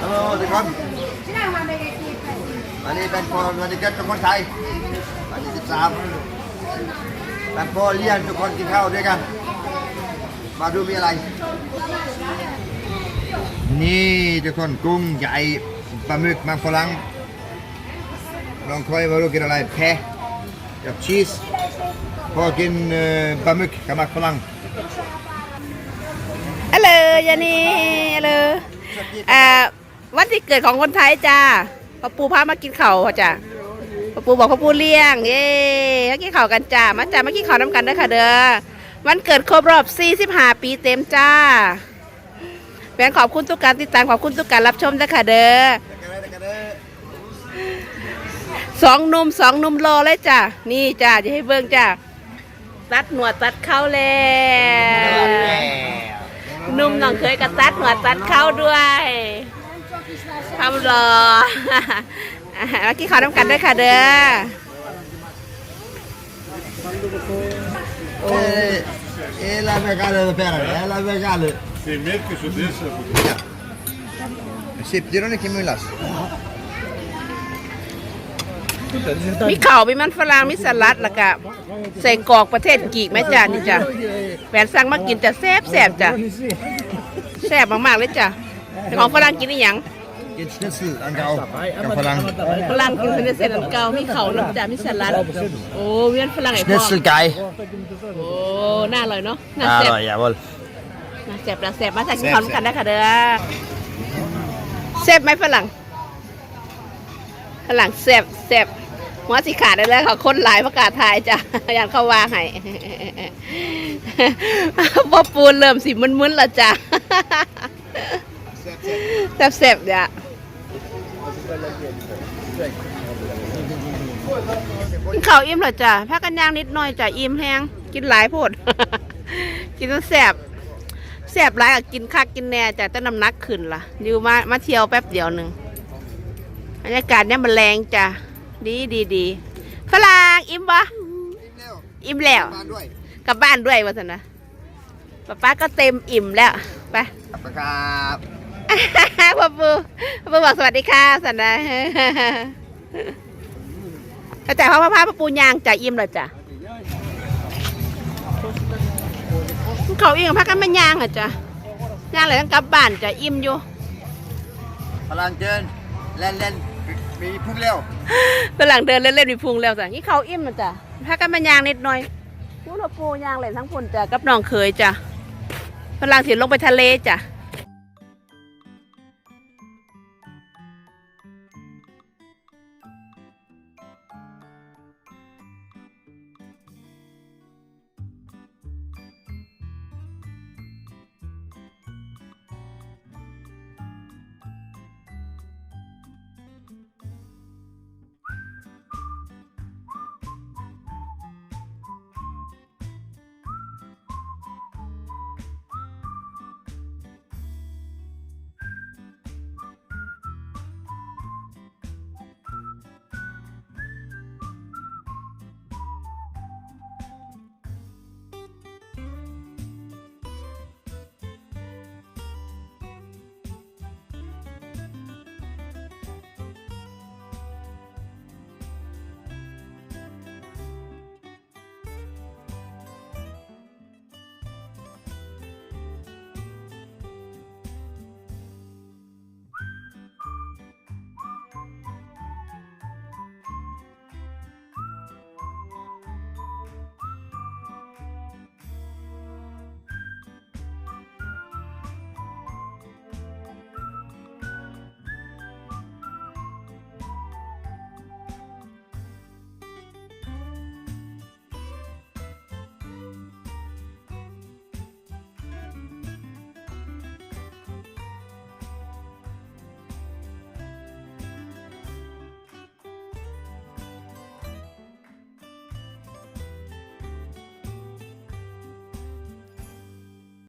ฮัลโหลทุกคนวันนี้เป็นคนวันนี้เกิดเป็นคนไทยวันที่สิบสามเป็นพ่อเลี้ยงทุกคนกินข้าวด้วยกันมาดูมีอะไรนี่ทุกคนกุ้งใหญ่ปลาหมึกมันฝรั่งลองคอยมาดูกินอะไรแพะกับชีสพอกินปลาหมึกกับมันฝรั่งฮัลโหลยานีฮัลโหลอ่า วันที่เกิดของคนไทยจ้าพ่อปูพามากินเข้าจ้ะพ่อปูบอกพ่อปูเลี้ยง เย้มากินข้ากันจ้ามาจ้ามากินข้าน้ำกันเด้อค่ะเด้อวันเกิดครบรอบ45ปีเต็มจ้าแฟนขอบคุณทุกการติดตามขอบคุณทุกการรับชมด้อค่ะเด้อสองนุ่มสองนุ่มรอเลยจ้ะนี่จ้าจะให้เบิ่งจ้าตัดหนวดตัดเข้าแล้วนุ่มน้องเคยกับตัดหนวดตัดเข้าด้วย ทำรออะเมื่อกี้ขอน้ำกันด้วยค่ะเด้อ E, e la vegana da pera, e la vegana. Tem medo que isso desça? Sì, girone che mi lascia. มีเข่าวมีมันฝรั่งมีสลัดแล้วก็ใส่กรอกประเทศกีกไหมจ้านี่จ้ะแฟนสั่งมากินจะแซ่บแซ่บจ้ะแซ่บมากๆเลยจ้ะแต่ของฝรั่งกินอีหยัง Che schnitzel anche auch. Kan verlangen. ฝรั่งกินเป็นเส้นน้ำเกามีเขาน้ำจ่ามีสลัดโอ้เวียนฝรั่งไอ้พ่อ Schnitzelgei. โอ้น่าอร่อยเนาะน่าแซ่บ Ah, jawohl. น่าแซ่บน่าแซ่บมาใส่กินแซ่บข้าวกันได้ค่ะเด้อแซ่บไหมฝรั่งฝรั่งแซ่บแซ่บหัวสีขาดได้เลยค่ะคนหลายประกาศทายจ้ะอย่างเขาว่าให้พ่อปูนเริ่มสิมึนๆแล้วจ้ะแซ่บๆเนี่ย กินข้าวอิ่มเหรอจ้ะพักกันย่างนิดหน่อยจ้ะอิ่มแห้งกินหลายโพด กินจนแซ่บแซ่บหลายอะกินคักกินแน่จ้ะแต่น้ำหนักขึ้นล่ะอยู่มามาเที่ยวแป๊บเดียวหนึ่งบรรยากาศเนี่ยมันแรงจ้ะดีดีดีฝรั่งอิ่มปะอิ่มแล้ว Vaan ด้วยกลับบ้านด้วยวะสันนะป้าป้าก็เต็มอิ่มแล้วไปขอบคุณครับ พ่อปูพ่อปูบอกสวัสดีค่ะสันนะแต่พ่อพ่อพาพ่อปูยางจ่ายอิ่มเลยจ้ะเขาอิ่มพักกันไม่ยางอะจ้ะยางเลยต้องกลับบ้านจ้ะอิ่มอยู่พลังเดินเล่นเล่นมีพุ่งเร็วฝรั่งเดินเล่นๆมีพุงแล้วจ้ะนี่เขาอิ่มอะจ้ะพักกันไม่ยางนิดหน่อยพูดพ่อปูยางเลยทั้งพุ่นจ้ะกับน้องเคยจ้ะฝรั่งถิ่นลงไปทะเลจ้ะ